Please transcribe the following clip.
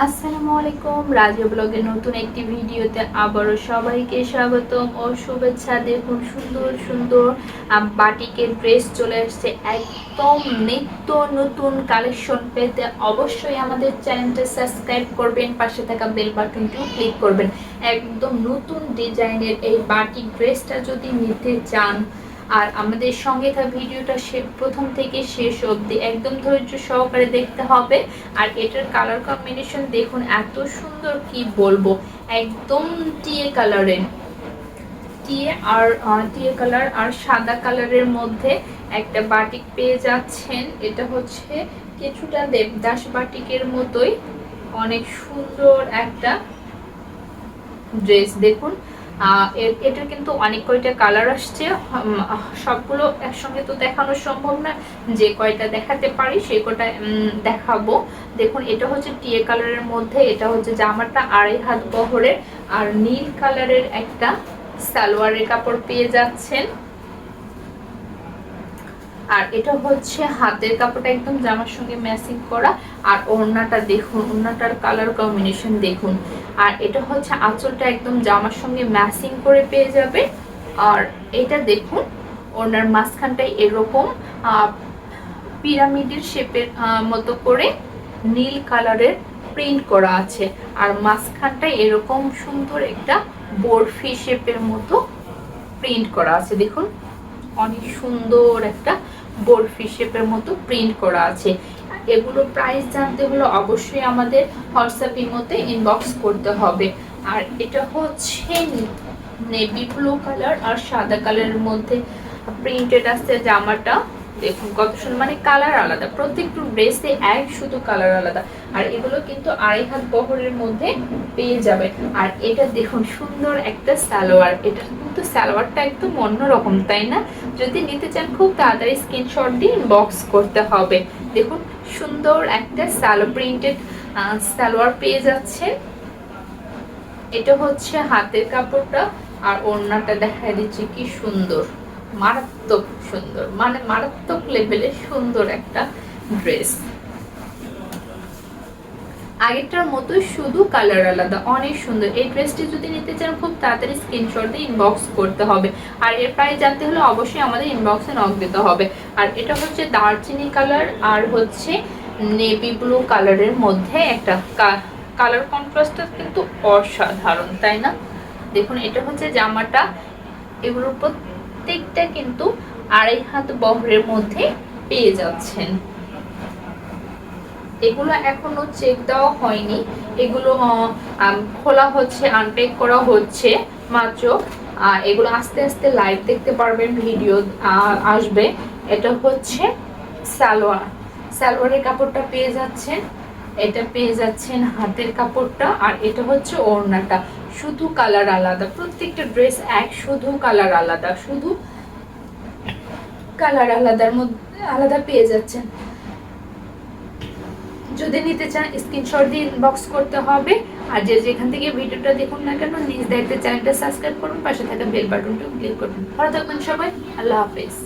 আসসালামু আলাইকুম। রাজু ব্লগের নতুন একটি ভিডিওতে আবারও সবাইকে স্বাগতম ও শুভেচ্ছা। দেখুন, সুন্দর সুন্দর বাটিকের ড্রেস চলে আসছে। একদম নিত্য নতুন কালেকশন পেতে অবশ্যই আমাদের চ্যানেলটা সাবস্ক্রাইব করবেন, পাশে থাকা বেল বাটনটিও ক্লিক করবেন। একদম নতুন ডিজাইনের এই বাটিক ড্রেসটা যদি নিতে চান আর আমাদের সঙ্গে থাকা ভিডিওটা প্রথম থেকে শেষ অবধি একদম ধৈর্য সহকারে দেখতে হবে। আর এটার কালার কম্বিনেশন দেখুন, এত সুন্দর কি বলব? একদম টিয়ে কালারের টিয়ে আর টিয়ে কালার আর সাদা কালারের মধ্যে একটা বাটিক পেয়ে যাচ্ছেন। এটা হচ্ছে কিছুটা দেবদাস বাটিকের মতোই। অনেক সুন্দর একটা ড্রেস দেখুন। এটার কিন্তু অনেক কয়টা কালার আসছে। সবগুলো একসঙ্গে তো দেখানো সম্ভব না। যে কয়টা দেখাতে পারি সে কয়টা উম, দেখাবো। দেখুন এটা হচ্ছে কালারের মধ্যে এটা হচ্ছে জামাটা আড়াই হাত বহরের আর নীল কালারের একটা সালোয়ারের কাপড় পেয়ে যাচ্ছেন। আর এটা হচ্ছে হাতের কাপড়টা একদম জামার সঙ্গে ম্যাচিং করা। আর ওড়নাটা দেখুন ওড়নাটার কালার কম্বিনেশন দেখুন। আর এটা হচ্ছে আঁচলটা একদম জামার সঙ্গে ম্যাচিং করে পেয়ে যাবে। আর এটা দেখুন, ওনার মাঝখানটায় এরকম পিরামিডের শেপের মতো করে নীল কালারের প্রিন্ট করা আছে। আর মাঝখানটায় এরকম সুন্দর একটা বরফি শেপের মতো প্রিন্ট করা আছে। দেখুন, অনেক সুন্দর একটা বরফি শেপের মতো প্রিন্ট করা আছে। এগুলো প্রাইস জানতে হলে অবশ্যই আমাদের হোয়াটসঅ্যাপ ইমোতে ইনবক্স করতে হবে। আর এটা হচ্ছে নেভি ব্লু কালার আর সাদা কালারের মধ্যে প্রিন্টেড আছে জামাটা। দেখুন, কত সুন্দর মানে কালার আলাদা। প্রত্যেকটা ড্রেসে এক, শুধু কালার আলাদা। আর এগুলো কিন্তু আড়াই হাত বহরের মধ্যে পেয়ে যাবে। আর এটা দেখুন, সুন্দর একটা সালোয়ার। এটা কিন্তু সালোয়ারটা একদম অন্যরকম, তাই না? যদি নিতে চান, খুব তাড়াতাড়ি স্ক্রিনশট দিয়ে বক্স করতে হবে। দেখুন, সুন্দর একটা সালো প্রিন্টেড সালোয়ার পেয়ে যাচ্ছে। এটা হচ্ছে হাতের কাপড়টা, আর ওড়নাটা দেখায় দিচ্ছে কি সুন্দর। মারাত্মক সুন্দর মানে মারাত্মক লেভেলে সুন্দর একটা ড্রেস আগেরটার মতো শুধু কালার আলাদা, অনেক সুন্দর। এই ড্রেসটি যদি নিতে চান, খুব তাড়াতাড়ি স্ক্রিনশট দিয়ে ইনবক্স করতে হবে। আর এর প্রাইস জানতে হলে অবশ্যই আমাদের ইনবক্সে নক দিতে হবে। আর এটা হচ্ছে দারচিনি কালার আর হচ্ছে নেভি ব্লু কালারের মধ্যে একটা কালার কন্ট্রাস্টটা কিন্তু অসাধারণ, তাই না? দেখুন, এটা হচ্ছে জামাটা। এগুলোর প্রত্যেকটা কিন্তু আড়াই হাত বহরের মধ্যে পেয়ে যাচ্ছেন। এগুলো এখনও চেক দেওয়া হয়নি। এগুলো খোলা হচ্ছে আনটেক করা হচ্ছে। মাত্র এগুলো আস্তে আস্তে লাইভ দেখতে পারবেন ভিডিও আসবে। এটা হচ্ছে সালোয়ার। সালোয়ারের কাপড়টা পেয়ে যাচ্ছেন। এটা পেয়ে যাচ্ছেন হাতের কাপড়টা। আর এটা হচ্ছে ওড়নাটা। শুধু কালার আলাদা, প্রত্যেকটা ড্রেস এক, শুধু কালার আলাদা, শুধু কালার আলাদার মধ্যে আলাদা পেয়ে যাচ্ছেন। যদি নিতে চান স্ক্রিনশট দিয়ে ইনবক্স করতে হবে। আর যে যেখান থেকে ভিডিওটা দেখুন না কেন, নিজ দায়িত্বে চ্যানেলটা সাবস্ক্রাইব করুন, পাশে থাকা বেল বাটনটা ক্লিক করুন। ভালো থাকবেন সবাই, আল্লাহ হাফেজ।